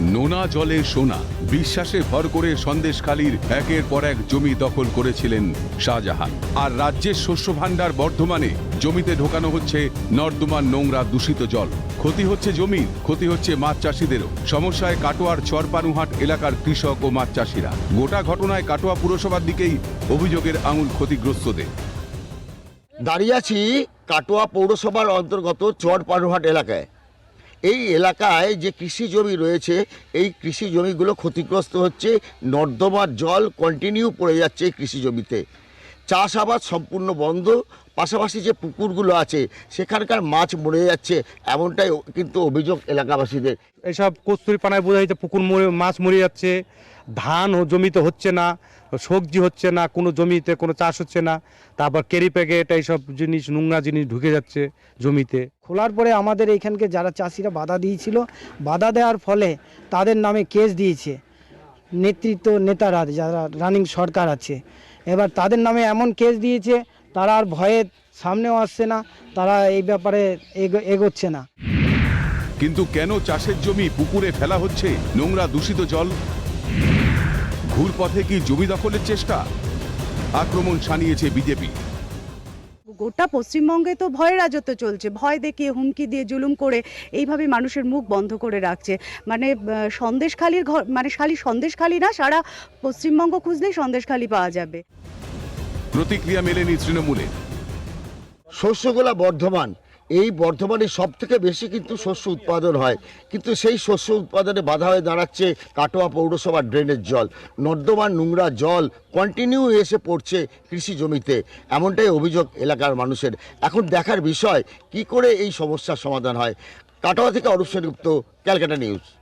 নোনা জলে সোনা, বিশ্বাসে ভর করে সন্দেশখালীর একের পর এক জমি দখল করেছিলেন শাহজাহান। আর রাজ্যের শস্য ভাণ্ডার বর্ধমানে জমিতে ঢোকানো হচ্ছে নর্দমার নোংরা দূষিত জল। ক্ষতি হচ্ছে জমির ক্ষতি হচ্ছে মাছ চাষিদেরও। সমস্যায় কাটোয়ার চরপানুহাট এলাকার কৃষক ও মাছ চাষিরা। গোটা ঘটনায় কাটোয়া পুরসভার দিকেই অভিযোগের আঙুল ক্ষতিগ্রস্তদের। দাঁড়িয়ে আছি কাটোয়া পৌরসভার অন্তর্গত চর পানুহাট এলাকায়। এই এলাকায় যে কৃষি জমি রয়েছে, এই কৃষি জমিগুলো ক্ষতিগ্রস্ত হচ্ছে, নর্দমার জল কন্টিনিউ পড়ে যাচ্ছে এই কৃষি জমিতে। চাষাবাদ সম্পূর্ণ বন্ধ পাশাপাশি যে পুকুরগুলো আছে সেখানকার মাছ মরে যাচ্ছে এমনটাই কিন্তু অভিযোগ এলাকাবাসীদের। এইসব কস্তুরি পানায় বোঝা যাচ্ছে পুকুর মরে মাছ মরে যাচ্ছে। ধান ও জমিতে হচ্ছে না সবজি হচ্ছে না কোনো জমিতে কোনো চাষ হচ্ছে না। তারপর কেরি প্যাকেট এইসব জিনিস নোংরা জিনিস ঢুকে যাচ্ছে জমিতে। খোলার পরে আমাদের এইখানকে যারা চাষিরা বাধা দিয়েছিল বাধা দেওয়ার ফলে তাদের নামে কেস দিয়েছে। নেতৃত্ব নেতারা যারা রানিং সরকার আছে এবার তাদের নামে এমন কেস দিয়েছে তারা আর ভয়ে সামনেও আসছে না তারা এই ব্যাপারে এগো- এগোচ্ছে না। কিন্তু কেন চাষের জমি পুকুরে ফেলা হচ্ছে? নোংরা দূষিত জল? ঘুরপথে কি জমি দখলের চেষ্টা? আক্রমণ শানিয়েছে বিজেপি। গোটা পশ্চিমবঙ্গে তো ভয়ের রাজত্ব চলছে ভয় দেখিয়ে হুমকি দিয়ে জুলুম করে এইভাবে মানুষের মুখ বন্ধ করে রাখছে। মানে সন্দেশখালির ঘর মানে খালি সন্দেশখালি না সারা পশ্চিমবঙ্গ খুঁজলেই সন্দেশখালি পাওয়া যাবে। প্রতিক্রিয়া মেলেনি তৃণমূলে। শস্যগোলা বর্ধমান। এই বর্ধমানে সব থেকে বেশি কিন্তু শস্য উৎপাদন হয়। কিন্তু সেই শস্য উৎপাদনে বাধা হয়ে দাঁড়াচ্ছে কাটোয়া পৌরসভার ড্রেনের জল। নর্দমার নোংরা জল কন্টিনিউ এসে পড়ছে কৃষি জমিতে। এমনটাই অভিযোগ এলাকার মানুষের। এখন দেখার বিষয়, কি করে এই সমস্যার সমাধান হয়? কাটোয়া থেকে অরূপ সেনগুপ্ত, ক্যালকাটা নিউজ।